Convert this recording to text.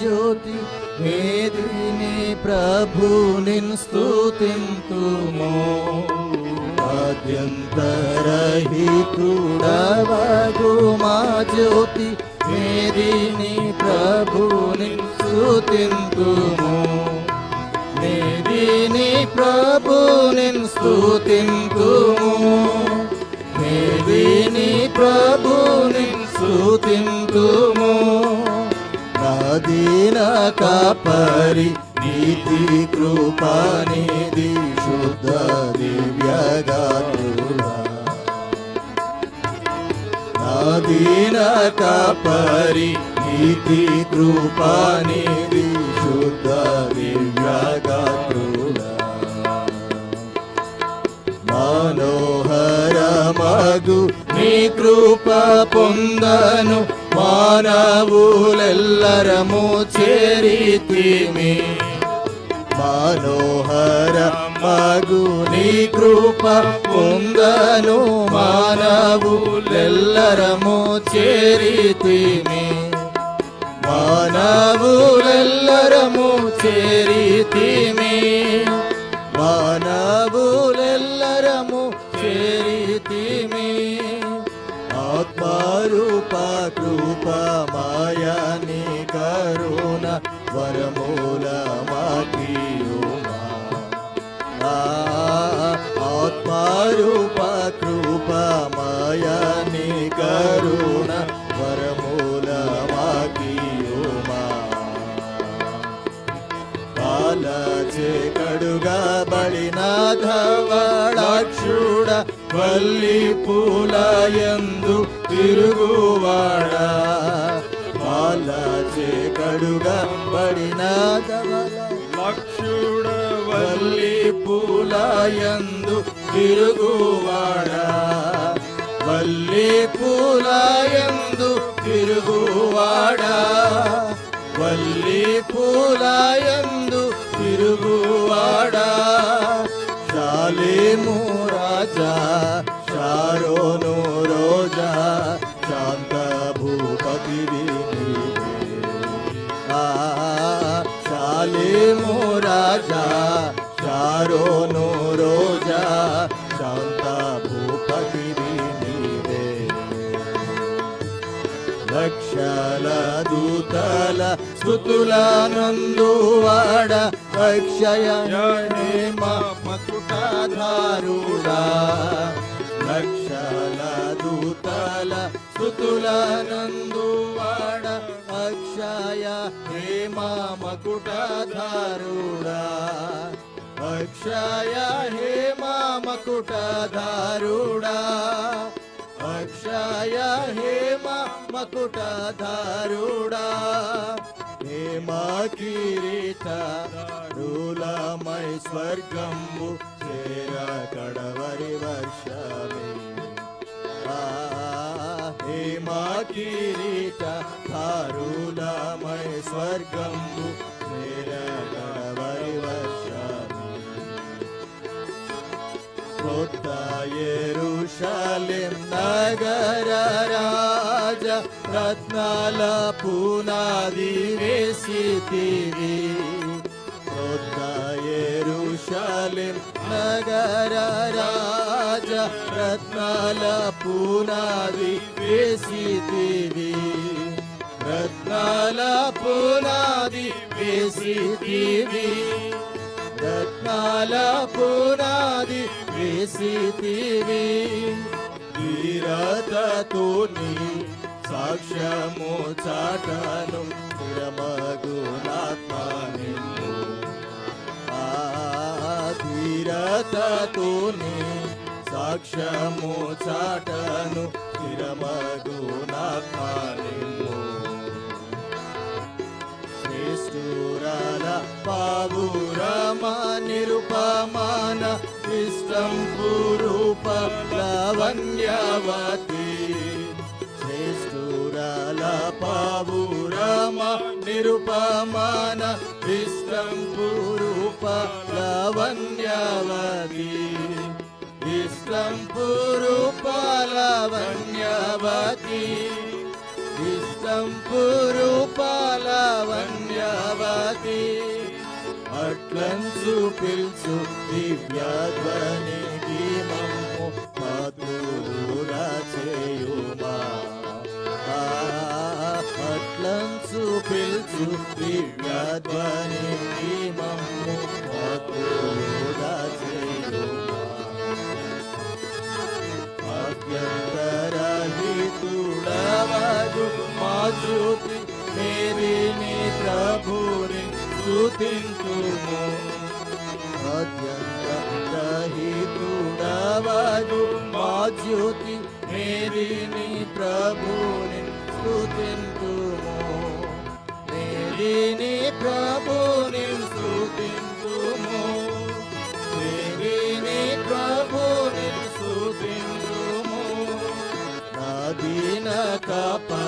జ్యోతి వేదిని ప్రభునిన్ స్తుతింతుమో. ఆద్యంతరహితుడవగు మా జ్యోతి వేదిని ప్రభుని స్తుతింతుము. వేదిని ప్రభుని స్తుతింతుము. अधीन परि नीति कृपानिधि दि शुद्ध दिव्या अधीन अदिना नीति कृपानिधि दिशु दिव्या गातु मनोहर मागु నీ కృప పొందను మానవులెల్లరము చేరితిమి మనోహర మగు నీ కృప పొందను మానవులెల్లరము చేరితిమి మానవులెల్లరము చేరితిమి కృప మాయాని కరుణ వరమూల మాకియుమా ఆత్మారూప కృప మాయాని కరుణ వరమూల మాకియుమా కాలచే కడుగా బడినాథవా వల్లి పూలయందు తిరుగువాడ కాలచే కడుగా ధవళ లక్షుడ వల్లి పూలయందు తిరుగువాడ. వల్లి పూలయందు తిరుగువాడ. వల్లి పూలయందు తిరుగువాడ. శాలేము రాజా శారోను రోజా శాంత భూపతి శాలేము రాజా శారోను రోజా శాంత భూపతి నీవే లక్షల దూతల స్థుతులనందువాడ అక్షయ హేమ మకుటాధారుడా లక్షల దూతల స్థుతులనందువాడ అక్షయ హేమ మకుటాధారుడా అక్షయ హేమ మకుటాధారుడా అక్షయ హేమ మకుటధారుడా హేమ కిరీట రూలమై స్వర్గంబు చేర కడవరి వర్షమే ఆ, హేమ కిరీట ధారులమై స్వర్గంబు చేర కడవరి వర్షమే కొత్త ఎరుషలేం నగర రాజ రత్నాల పునాది వేసితివి కొత్త ఎరుషలేం నగర రాజ రత్నాల పునాది వేసితివి రత్నాల పునాది వేసితివి రత్నాల పునాది వేసితివి వీరతతో నీ సాక్ష్యము చాటను స్థిరమగునాత్మని ఆ ధీరతతోని సాక్ష్యము చాటను స్థిరమగునాత్మని శ్రేష్ఠురాల పావురమ నిరుపమాన ఇష్టం పురూప లవణ్యవతి निरुपमान इष्टं पुरूप विश्वं इष्टं पुरूप विश्वं इष्टं पुरूप अटन् सुपि सुप् दिव्याद्वती పిల్చు దివ్యధ్వనికి మమ్ము మధురా చేయుమా అభ్యంతరహితుడవగు మా జ్యోతి మేరీని ప్రభుని స్తుతింతుము అభ్యంతరహితుడవగు మా జ్యోతి మేరీని ప్రభుని స్తుతింతుము మేరీని ప్రభుని స్తుతింతుము మేరీని ప్రభుని స్తుతింతుము నా దీన నీతి